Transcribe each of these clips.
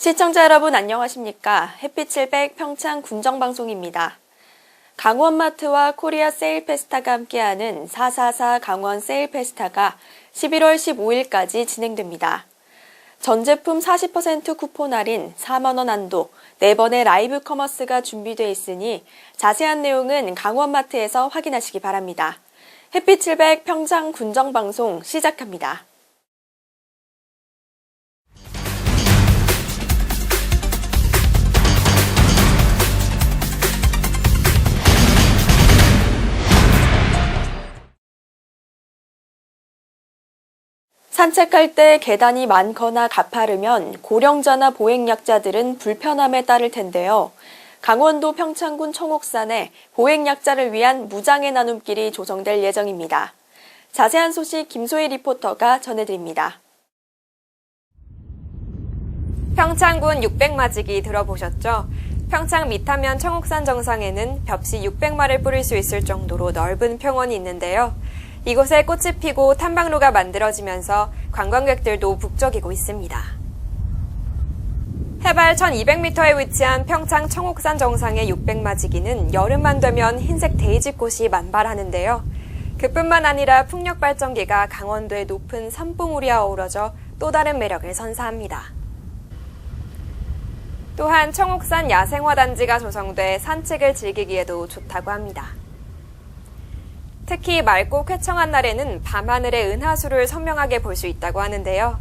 시청자 여러분 안녕하십니까? 햇빛 700 평창 군정방송입니다. 강원마트와 코리아 세일페스타가 함께하는 444 강원 세일페스타가 11월 15일까지 진행됩니다. 전 제품 40% 쿠폰 할인 4만원 한도 4번의 라이브 커머스가 준비되어 있으니 자세한 내용은 강원마트에서 확인하시기 바랍니다. 햇빛 700 평창 군정방송 시작합니다. 산책할 때 계단이 많거나 가파르면 고령자나 보행약자들은 불편함에 따를 텐데요. 강원도 평창군 청옥산에 보행약자를 위한 무장의 나눔길이 조성될 예정입니다. 자세한 소식 김소희 리포터가 전해드립니다. 평창군 600마지기 들어보셨죠? 평창 미타면 청옥산 정상에는 벽시 600마를 뿌릴 수 있을 정도로 넓은 평원이 있는데요. 이곳에 꽃이 피고 탐방로가 만들어지면서 관광객들도 북적이고 있습니다. 해발 1200m에 위치한 평창 청옥산 정상의 600마지기는 여름만 되면 흰색 데이지꽃이 만발하는데요. 그뿐만 아니라 풍력 발전기가 강원도의 높은 산봉우리와 어우러져 또 다른 매력을 선사합니다. 또한 청옥산 야생화단지가 조성돼 산책을 즐기기에도 좋다고 합니다. 특히 맑고 쾌청한 날에는 밤하늘의 은하수를 선명하게 볼 수 있다고 하는데요.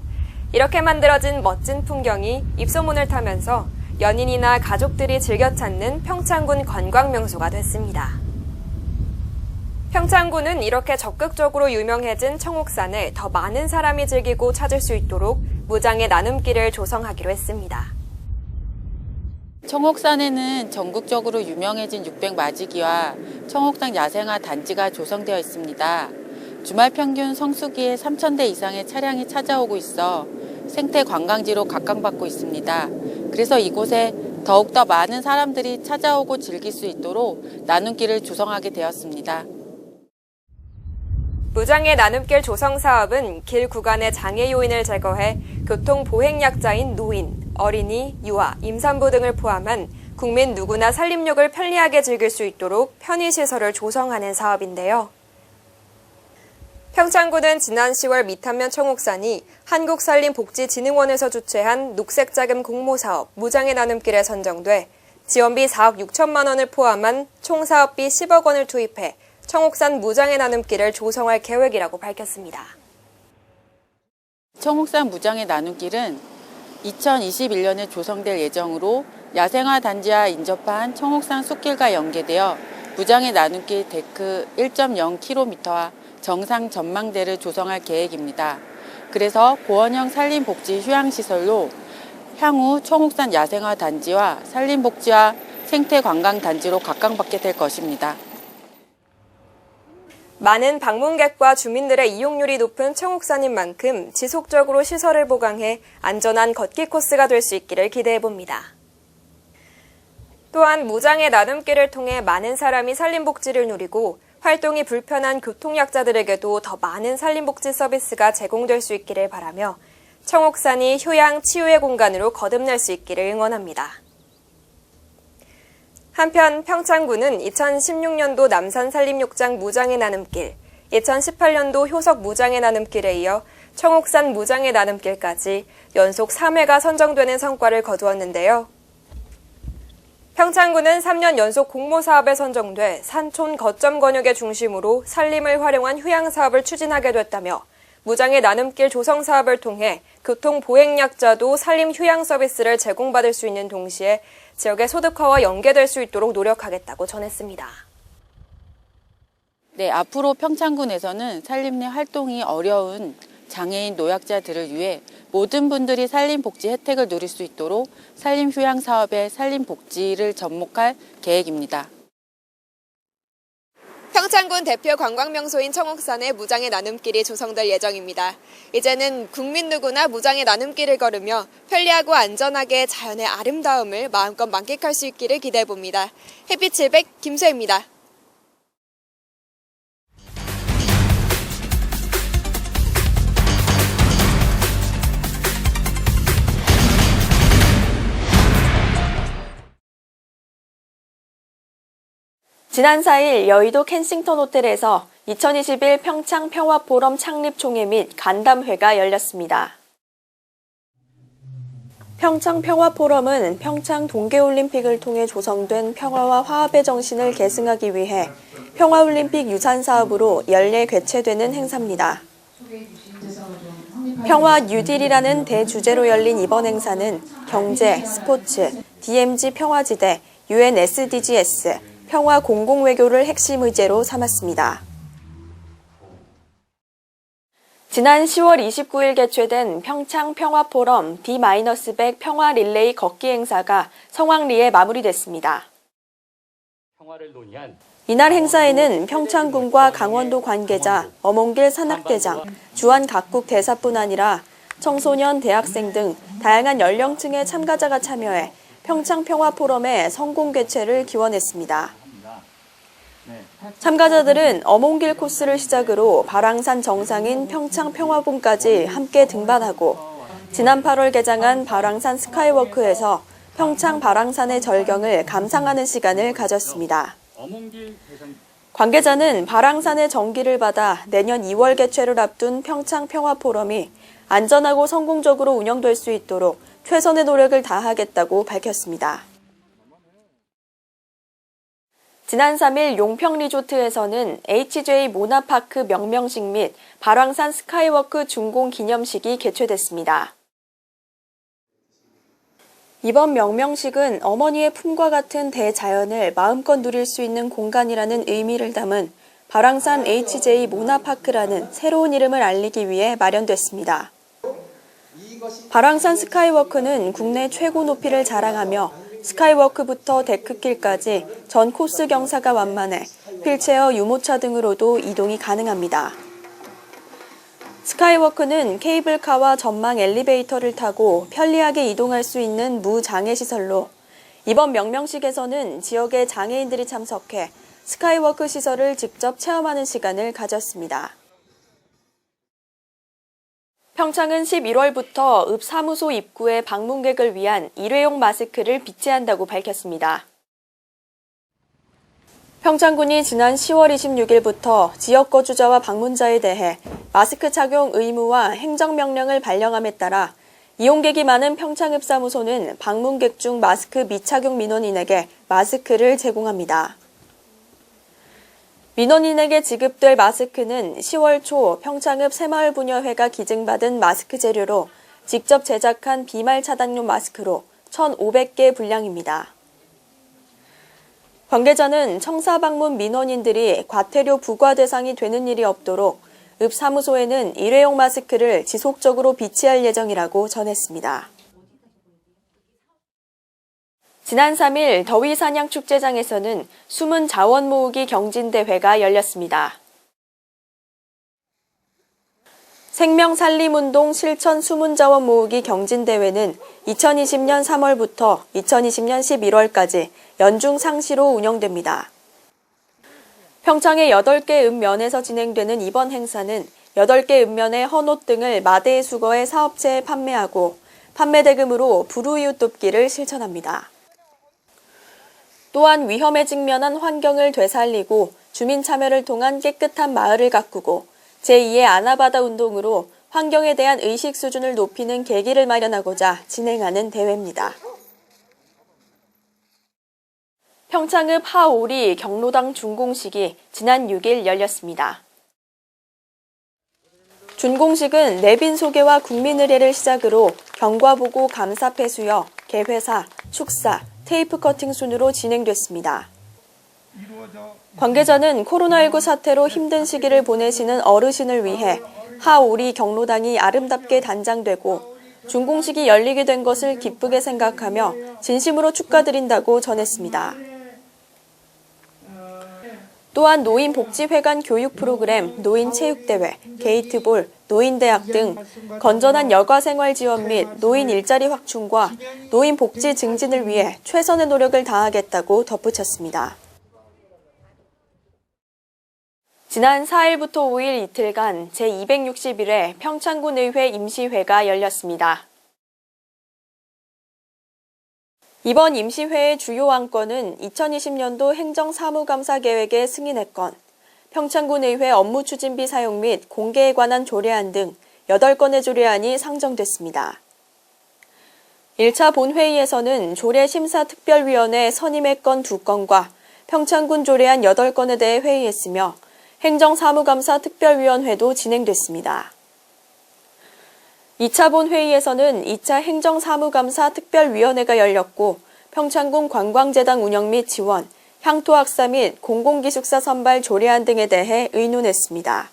이렇게 만들어진 멋진 풍경이 입소문을 타면서 연인이나 가족들이 즐겨 찾는 평창군 관광명소가 됐습니다. 평창군은 이렇게 적극적으로 유명해진 청옥산을 더 많은 사람이 즐기고 찾을 수 있도록 무장의 나눔길을 조성하기로 했습니다. 청옥산에는 전국적으로 유명해진 600 마지기와 청옥산 야생화 단지가 조성되어 있습니다. 주말 평균 성수기에 3,000대 이상의 차량이 찾아오고 있어 생태 관광지로 각광받고 있습니다. 그래서 이곳에 더욱더 많은 사람들이 찾아오고 즐길 수 있도록 나눔길을 조성하게 되었습니다. 무장의 나눔길 조성 사업은 길 구간의 장애 요인을 제거해 교통 보행 약자인 노인, 어린이, 유아, 임산부 등을 포함한 국민 누구나 산림욕을 편리하게 즐길 수 있도록 편의시설을 조성하는 사업인데요. 평창군은 지난 10월 미탄면 청옥산이 한국산림복지진흥원에서 주최한 녹색자금 공모사업 무장의 나눔길에 선정돼 지원비 4억 6천만 원을 포함한 총 사업비 10억 원을 투입해 청옥산 무장의 나눔길을 조성할 계획이라고 밝혔습니다. 청옥산 무장의 나눔길은 2021년에 조성될 예정으로 야생화 단지와 인접한 청옥산 숲길과 연계되어 무장의 나눔길 데크 1.0km와 정상 전망대를 조성할 계획입니다. 그래서 고원형 산림복지 휴양시설로 향후 청옥산 야생화 단지와 산림복지와 생태관광 단지로 각광받게 될 것입니다. 많은 방문객과 주민들의 이용률이 높은 청옥산인 만큼 지속적으로 시설을 보강해 안전한 걷기 코스가 될 수 있기를 기대해 봅니다. 또한 무장의 나눔길을 통해 많은 사람이 산림복지를 누리고 활동이 불편한 교통약자들에게도 더 많은 산림복지 서비스가 제공될 수 있기를 바라며 청옥산이 휴양 치유의 공간으로 거듭날 수 있기를 응원합니다. 한편 평창군은 2016년도 남산 산림욕장 무장의 나눔길, 2018년도 효석 무장의 나눔길에 이어 청옥산 무장의 나눔길까지 연속 3회가 선정되는 성과를 거두었는데요. 평창군은 3년 연속 공모 사업에 선정돼 산촌 거점 권역의 중심으로 산림을 활용한 휴양 사업을 추진하게 됐다며 무장의 나눔길 조성 사업을 통해 교통 보행약자도 산림 휴양 서비스를 제공받을 수 있는 동시에 지역의 소득화와 연계될 수 있도록 노력하겠다고 전했습니다. 네, 앞으로 평창군에서는 산림 내 활동이 어려운 장애인 노약자들을 위해 모든 분들이 산림복지 혜택을 누릴 수 있도록 산림휴양 사업에 산림복지를 접목할 계획입니다. 평창군 대표 관광명소인 청옥산에 무장의 나눔길이 조성될 예정입니다. 이제는 국민 누구나 무장의 나눔길을 걸으며 편리하고 안전하게 자연의 아름다움을 마음껏 만끽할 수 있기를 기대해 봅니다. 햇빛 700 김수혜입니다. 지난 4일 여의도 켄싱턴 호텔에서 2021 평창 평화 포럼 창립 총회 및 간담회가 열렸습니다. 평창 평화 포럼은 평창 동계 올림픽을 통해 조성된 평화와 화합의 정신을 계승하기 위해 평화 올림픽 유산 사업으로 연례 개최되는 행사입니다. 평화 뉴딜이라는 대주제로 열린 이번 행사는 경제, 스포츠, DMZ 평화지대, UN SDGs, 평화 공공 외교를 핵심 의제로 삼았습니다. 지난 10월 29일 개최된 평창 평화 포럼 D-100 평화 릴레이 걷기 행사가 성황리에 마무리됐습니다. 평화를 논의한 이날 행사에는 평창군과 강원도 관계자, 어몽길 산악대장, 주한 각국 대사뿐 아니라 청소년, 대학생 등 다양한 연령층의 참가자가 참여해 평창 평화 포럼의 성공 개최를 기원했습니다. 참가자들은 어몽길 코스를 시작으로 발왕산 정상인 평창 평화봉까지 함께 등반하고 지난 8월 개장한 발왕산 스카이워크에서 평창 발왕산의 절경을 감상하는 시간을 가졌습니다. 관계자는 발왕산의 전기를 받아 내년 2월 개최를 앞둔 평창 평화 포럼이 안전하고 성공적으로 운영될 수 있도록 최선의 노력을 다하겠다고 밝혔습니다. 지난 3일 용평 리조트에서는 HJ 모나파크 명명식 및 발왕산 스카이워크 준공 기념식이 개최됐습니다. 이번 명명식은 어머니의 품과 같은 대자연을 마음껏 누릴 수 있는 공간이라는 의미를 담은 발왕산 HJ 모나파크라는 새로운 이름을 알리기 위해 마련됐습니다. 발왕산 스카이워크는 국내 최고 높이를 자랑하며 스카이워크부터 데크길까지 전 코스 경사가 완만해 휠체어, 유모차 등으로도 이동이 가능합니다. 스카이워크는 케이블카와 전망 엘리베이터를 타고 편리하게 이동할 수 있는 무장애 시설로 이번 명명식에서는 지역의 장애인들이 참석해 스카이워크 시설을 직접 체험하는 시간을 가졌습니다. 평창은 11월부터 읍 사무소 입구에 방문객을 위한 일회용 마스크를 비치한다고 밝혔습니다. 평창군이 지난 10월 26일부터 지역 거주자와 방문자에 대해 마스크 착용 의무와 행정명령을 발령함에 따라 이용객이 많은 평창읍 사무소는 방문객 중 마스크 미착용 민원인에게 마스크를 제공합니다. 민원인에게 지급될 마스크는 10월 초 평창읍 새마을부녀회가 기증받은 마스크 재료로 직접 제작한 비말 차단용 마스크로 1,500개 분량입니다. 관계자는 청사 방문 민원인들이 과태료 부과 대상이 되는 일이 없도록 읍 사무소에는 일회용 마스크를 지속적으로 비치할 예정이라고 전했습니다. 지난 3일 더위 사냥 축제장에서는 숨은 자원 모으기 경진대회가 열렸습니다. 생명 살림 운동 실천 숨은 자원 모으기 경진대회는 2020년 3월부터 2020년 11월까지 연중 상시로 운영됩니다. 평창의 8개 읍면에서 진행되는 이번 행사는 8개 읍면의 헌옷 등을 마대에 수거해 사업체에 판매하고 판매 대금으로 불우이웃 돕기를 실천합니다. 또한 위험에 직면한 환경을 되살리고 주민 참여를 통한 깨끗한 마을을 가꾸고 제2의 아나바다 운동으로 환경에 대한 의식 수준을 높이는 계기를 마련하고자 진행하는 대회입니다. 평창읍 하오리 경로당 준공식이 지난 6일 열렸습니다. 준공식은 내빈 소개와 국민의례를 시작으로 경과보고 감사 폐수여, 개회사, 축사, 테이프 커팅 순으로 진행됐습니다. 관계자는 코로나19 사태로 힘든 시기를 보내시는 어르신을 위해 하오리 경로당이 아름답게 단장되고 준공식이 열리게 된 것을 기쁘게 생각하며 진심으로 축하드린다고 전했습니다. 또한 노인복지회관 교육 프로그램, 노인체육대회, 게이트볼, 노인대학 등 건전한 여가생활 지원 및 노인 일자리 확충과 노인 복지 증진을 위해 최선의 노력을 다하겠다고 덧붙였습니다. 지난 4일부터 5일 이틀간 제261회 평창군의회 임시회가 열렸습니다. 이번 임시회의 주요 안건은 2020년도 행정사무감사 계획의 승인의 건, 평창군 의회 업무 추진비 사용 및 공개에 관한 조례안 등 8건의 조례안이 상정됐습니다. 1차 본회의에서는 조례심사특별위원회 선임의 건 2건과 평창군 조례안 8건에 대해 회의했으며 행정사무감사 특별위원회도 진행됐습니다. 2차 본회의에서는 2차 행정사무감사 특별위원회가 열렸고 평창군 관광재단 운영 및 지원, 향토학사 및 공공기숙사 선발 조례안 등에 대해 의논했습니다.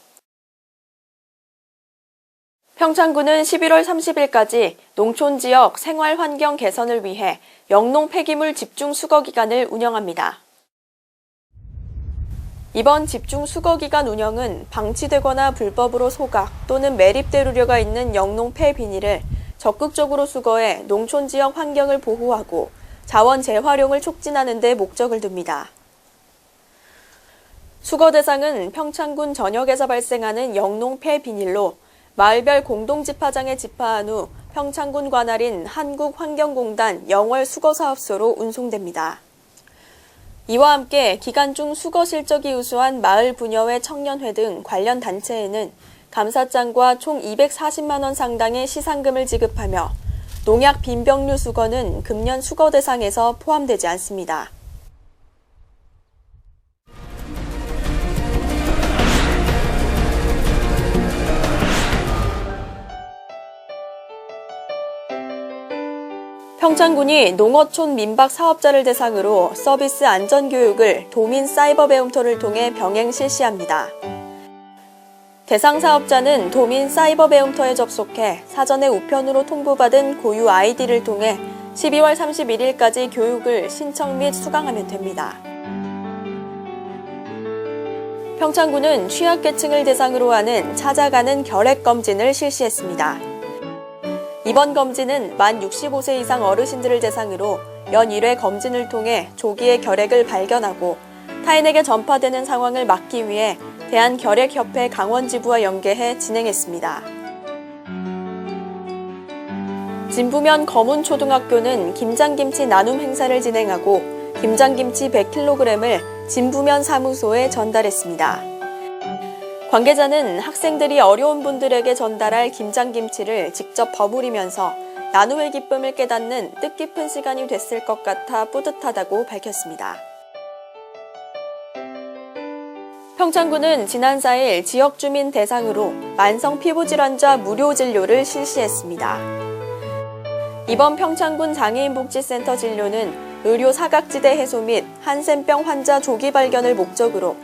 평창군은 11월 30일까지 농촌 지역 생활 환경 개선을 위해 영농 폐기물 집중 수거 기간을 운영합니다. 이번 집중 수거 기간 운영은 방치되거나 불법으로 소각 또는 매립될 우려가 있는 영농 폐 비닐을 적극적으로 수거해 농촌 지역 환경을 보호하고 자원 재활용을 촉진하는 데 목적을 둡니다. 수거 대상은 평창군 전역에서 발생하는 영농 폐 비닐로 마을별 공동집화장에 집화한 후 평창군 관할인 한국환경공단 영월 수거사업소로 운송됩니다. 이와 함께 기간 중 수거 실적이 우수한 마을 부녀회 청년회 등 관련 단체에는 감사장과 총 240만 원 상당의 시상금을 지급하며 농약 빈병류 수거는 금년 수거 대상에서 포함되지 않습니다. 평창군이 농어촌 민박 사업자를 대상으로 서비스 안전 교육을 도민 사이버 배움터를 통해 병행 실시합니다. 대상 사업자는 도민 사이버 배움터에 접속해 사전에 우편으로 통보받은 고유 아이디를 통해 12월 31일까지 교육을 신청 및 수강하면 됩니다. 평창군은 취약계층을 대상으로 하는 찾아가는 결핵 검진을 실시했습니다. 이번 검진은 만 65세 이상 어르신들을 대상으로 연 1회 검진을 통해 조기에 결핵을 발견하고 타인에게 전파되는 상황을 막기 위해 대한결핵협회 강원지부와 연계해 진행했습니다. 진부면 검은초등학교는 김장김치 나눔 행사를 진행하고 김장김치 100kg을 진부면 사무소에 전달했습니다. 관계자는 학생들이 어려운 분들에게 전달할 김장김치를 직접 버무리면서 나눔의 기쁨을 깨닫는 뜻깊은 시간이 됐을 것 같아 뿌듯하다고 밝혔습니다. 평창군은 지난 4일 지역 주민 대상으로 만성 피부질환자 무료 진료를 실시했습니다. 이번 평창군 장애인복지센터 진료는 의료 사각지대 해소 및 한센병 환자 조기 발견을 목적으로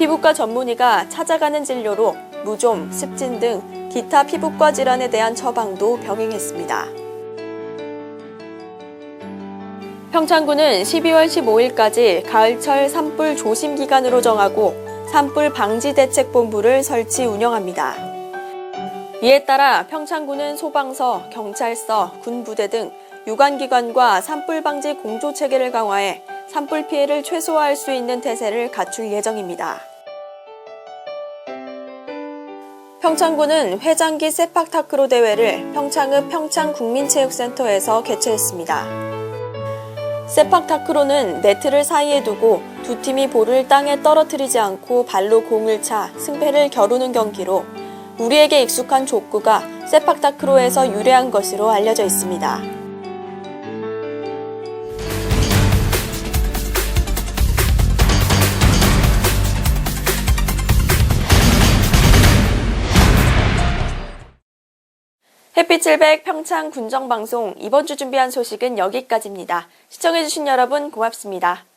피부과 전문의가 찾아가는 진료로 무좀, 습진 등 기타 피부과 질환에 대한 처방도 병행했습니다. 평창군은 12월 15일까지 가을철 산불 조심 기간으로 정하고 산불 방지 대책 본부를 설치 운영합니다. 이에 따라 평창군은 소방서, 경찰서, 군부대 등 유관기관과 산불 방지 공조 체계를 강화해 산불 피해를 최소화할 수 있는 태세를 갖출 예정입니다. 평창군은 회장기 세팍 타크로 대회를 평창읍 평창국민체육센터에서 개최했습니다. 세팍 타크로는 네트를 사이에 두고 두 팀이 볼을 땅에 떨어뜨리지 않고 발로 공을 차 승패를 겨루는 경기로 우리에게 익숙한 족구가 세팍 타크로에서 유래한 것으로 알려져 있습니다. 햇빛 700 평창 군정방송 이번 주 준비한 소식은 여기까지입니다. 시청해주신 여러분 고맙습니다.